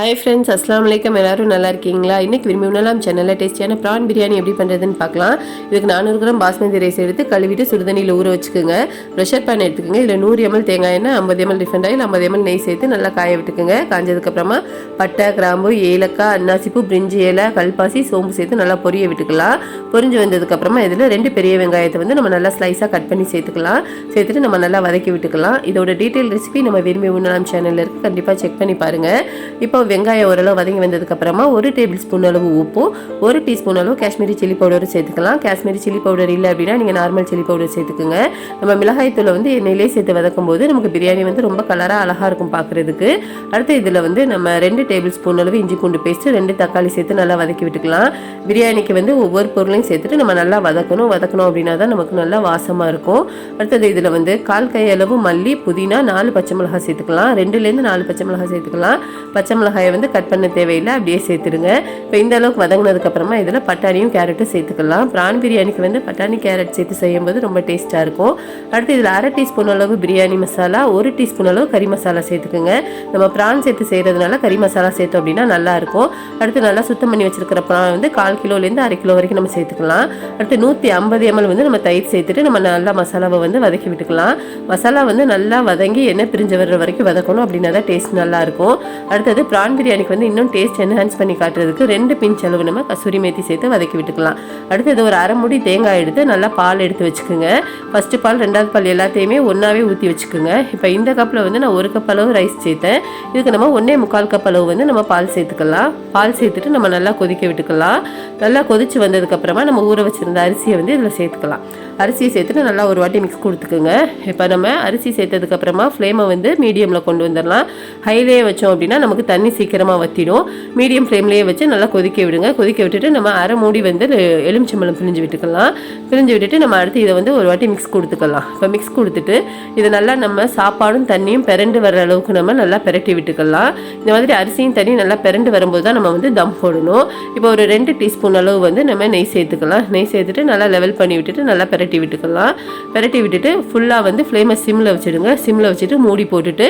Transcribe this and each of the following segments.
Hi friends அஸ்லாம் வலைக்கம் எல்லாரும் நல்லா இருக்கீங்களா? இன்னைக்கு விரும்பி உணலாம் சேனலில் டேஸ்டியான ப்ரான் பிரியாணி எப்படி பண்ணுறதுன்னு பார்க்கலாம். இதுக்கு நானூறு கிராம் பாஸ்மதி ரைஸ் எடுத்து கழுவிட்டு சுடுதண்ணியில் ஊற வச்சுக்கோங்க. ப்ரெஷர் பேன் எடுத்துக்கோங்க. இதில் நூறு எம்எல் தேங்காய் எண்ணெய் ஐம்பது எம்எல் ரிஃபண்ட் ஆயில் ஐம்பது எம்எல் நெய் சேர்த்து நல்லா காய விட்டுக்குங்க. காஞ்சதுக்கப்புறமா பட்டை கிராம்பு ஏலக்காய் அன்னாசிப்பூ பிரிஞ்சி இலை கல்பாசி சோம்பு சேர்த்து நல்லா பொரிய விட்டுக்கலாம். பொரிஞ்சு வந்ததுக்கப்புறமா இதில் ரெண்டு பெரிய வெங்காயத்தை வந்து நம்ம நல்லா ஸ்லைஸாக கட் பண்ணி சேர்த்துக்கலாம். சேர்த்துட்டு நம்ம நல்லா வதக்கி விட்டுக்கலாம். இதோட டீட்டெயில் ரெசிபி நம்ம விரும்பி உணலாம் சேனலில் இருக்குது கண்டிப்பாக செக் பண்ணி பாருங்கள் இப்போ வெங்காயம் ஓரளவு வதங்கி வந்ததுக்கப்புறமா ஒரு டேபிள் ஸ்பூன் அளவு உப்பும் ஒரு டீஸ்பூன் அளவு காஷ்மீரி சில்லி பவுடரும் சேர்த்துக்கலாம். காஷ்மீரி சில்லி பவுடர் இல்லை அப்படின்னா நீங்கள் நார்மல் சில்லி பவுடர் சேர்த்துக்குங்க. நம்ம மிளகாய் தூளை வந்து எண்ணெயிலே சேர்த்து வதக்கும் போது நமக்கு பிரியாணி வந்து ரொம்ப கலராக அழகாக இருக்கும் பார்க்குறதுக்கு அடுத்து இதில் வந்து நம்ம ரெண்டு டேபிள் ஸ்பூன் அளவு இஞ்சி பூண்டு பேஸ்ட்டு ரெண்டு தக்காளி சேர்த்து நல்லா வதக்கி விட்டுக்கலாம். பிரியாணிக்கு வந்து ஒவ்வொரு பொருளையும் சேர்த்துட்டு நம்ம நல்லா வதக்கணும் வதக்கணும் அப்படின்னா தான் நமக்கு நல்லா வாசமாக இருக்கும். அடுத்தது இதில் வந்து கால் கை அளவு மல்லி புதினா நாலு பச்சை மிளகாய் சேர்த்துக்கலாம். ரெண்டுலேருந்து நாலு பச்சை மிளகாய் சேர்த்துக்கலாம். பச்சை மிளகாய் வந்து கட் பண்ண தேவையில்லை அப்படியே சேர்த்துடுங்க. இப்போ இந்த அளவுக்கு வதங்கினதுக்கப்புறமா இதில் பட்டாணியும் கேரட்டும் சேர்த்துக்கலாம். ப்ரான் பிரியாணிக்கு வந்து பட்டாணி கேரட் சேர்த்து செய்யும்போது ரொம்ப டேஸ்ட்டாக இருக்கும். அடுத்து இதில் அரை டீஸ்பூன் அளவு பிரியாணி மசாலா ஒரு டீஸ்பூன் அளவு கறி மசாலா சேர்த்துக்குங்க. நம்ம ப்ரான் சேர்த்து செய்கிறதுனால கறி மசாலா சேர்த்தோம் அப்படின்னா நல்லாயிருக்கும் அடுத்து நல்லா சுத்தம் பண்ணி வச்சிருக்கிற ப்ரான் வந்து கால் கிலோலேருந்து அரை கிலோ வரைக்கும் நம்ம சேர்த்துக்கலாம். அடுத்து நூற்றி ஐம்பது எம்எல் வந்து நம்ம தயிர் சேர்த்துட்டு நம்ம நல்லா மசாலாவை வந்து வதக்கி விட்டுக்கலாம். மசாலா வந்து நல்லா வதங்கி எண்ணெய் பிரிஞ்சு வர்ற வரைக்கும் வதக்கணும் அப்படின்னா தான் டேஸ்ட் நல்லாயிருக்கும் அடுத்தது ப்ரான் பிரியாணிக்கு வந்து இன்னும் டேஸ்ட் என்ஹான்ஸ் பண்ணி காட்டுறதுக்கு ரெண்டு பிஞ்ச் அளவு நம்ம கசூரி மேத்தி சேர்த்து வதக்கி விட்டுக்கலாம். அடுத்தது ஒரு அரை முடி தேங்காய் எடுத்து நல்லா பால் எடுத்து வச்சுக்கோங்க. ஃபஸ்ட்டு பால் ரெண்டாவது பால் எல்லாத்தையுமே ஒன்றாவே ஊற்றி வச்சுக்கோங்க. இப்போ இந்த கப்பில் வந்து நான் ஒரு கப் அளவு ரைஸ் சேர்த்தேன். இதுக்கு நம்ம ஒன்றே முக்கால் கப் அளவு வந்து நம்ம பால் சேர்த்துக்கலாம். பால் சேர்த்துட்டு நம்ம நல்லா கொதிக்க விட்டுக்கலாம். நல்லா கொதிச்சு வந்ததுக்கப்புறமா நம்ம ஊற வச்சுருந்த அரிசியை வந்து இதில் சேர்த்துக்கலாம். அரிசியை சேர்த்துட்டு நல்லா ஒரு வாட்டி மிக்ஸ் கொடுத்துக்குங்க. இப்போ நம்ம அரிசி சேர்த்ததுக்கப்புறமா ஃப்ளேமை வந்து மீடியமில் கொண்டு வந்துடலாம். ஹைலே வச்சோம் அப்படின்னா நமக்கு தண்ணி சீக்கிரமாக வற்றிடும் மீடியம் ஃப்ளேம்லேயே வச்சு நல்லா கொதிக்க விடுங்க. கொதிக்க விட்டுட்டு நம்ம அரை மூடி வந்து எலுமிச்சம்பழம் பிழிஞ்சு விட்டுக்கலாம். பிழிஞ்சு விட்டுட்டு நம்ம அடுத்து இதை வந்து ஒரு வாட்டி மிக்ஸ் கொடுத்துக்கலாம். இப்போ மிக்ஸ் கொடுத்துட்டு இதை நல்லா நம்ம சாப்பாடும் தண்ணியும் பிறண்டு வர அளவுக்கு நம்ம நல்லா பிரட்டி விட்டுக்கலாம். இந்த மாதிரி அரிசியும் தண்ணியும் நல்லா பிறண்டு வரும்போது தான் நம்ம வந்து தம் போடணும். இப்போ ஒரு ரெண்டு டீஸ்பூன் அளவு வந்து நம்ம நெய் சேர்த்துக்கலாம். நெய் சேர்த்துட்டு நல்லா லெவல் பண்ணி விட்டுட்டு நல்லா பெரட்டி விட்டுக்கலாம். பிரட்டி விட்டுட்டு ஃபுல்லாக வந்து ஃப்ளேமை சிம்மில் வச்சுடுங்க. சிம்மில் வச்சுட்டு மூடி போட்டுட்டு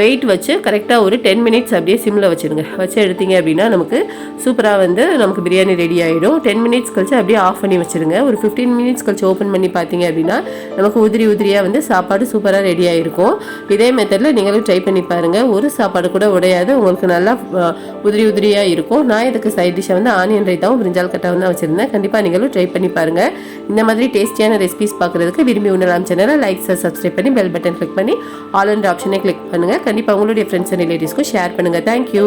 வெயிட் வச்சு கரெக்டாக ஒரு டென் மினிட்ஸ் அப்படியே சிம்மில் வச்சுருங்க. வச்சு எடுத்தீங்க அப்படின்னா நமக்கு சூப்பராக வந்து நமக்கு பிரியாணி ரெடி ஆகிடும் டென் மினிட்ஸ் கழிச்சு அப்படியே ஆஃப் பண்ணி வச்சுருங்க. ஒரு ஃபிஃப்டீன் மினிட்ஸ் கழிச்சு ஓப்பன் பண்ணி பார்த்தீங்க அப்படின்னா நமக்கு உதிரி உதிரியாக வந்து சாப்பாடு சூப்பராக ரெடி ஆகிருக்கும் இதே மெத்தடில் நீங்களும் ட்ரை பண்ணி பாருங்கள் ஒரு சாப்பாடு கூட உடையாது. உங்களுக்கு நல்லா உதிரி உதிரியாக இருக்கும். நான் இதுக்கு சைட் டிஷ்ஷை வந்து ஆனியன் ரைத்தாவும் பிரிஞ்சால் கட்டாவும் தான் வச்சுருந்தேன். கண்டிப்பாக நீங்களும் ட்ரை பண்ணி பாருங்கள் இந்த மாதிரி டேஸ்டியான ரெசிபிஸ் பார்க்குறதுக்கு விரும்பி உணலாம் சேனலை லைக் சப்ஸ்கிரைப் பண்ணி பெல் பட்டன் கிளிக் பண்ணி ஆல் அண்ட் ஆப்ஷனை கிளிக் பண்ணுங்கள் கண்டிப்பாக உங்களுடைய ஃப்ரெண்ட்ஸ் அண்ட் ரிலேட்டிவ்ஸ்க்கும் ஷேர் பண்ணுங்கள் தேங்க்யூ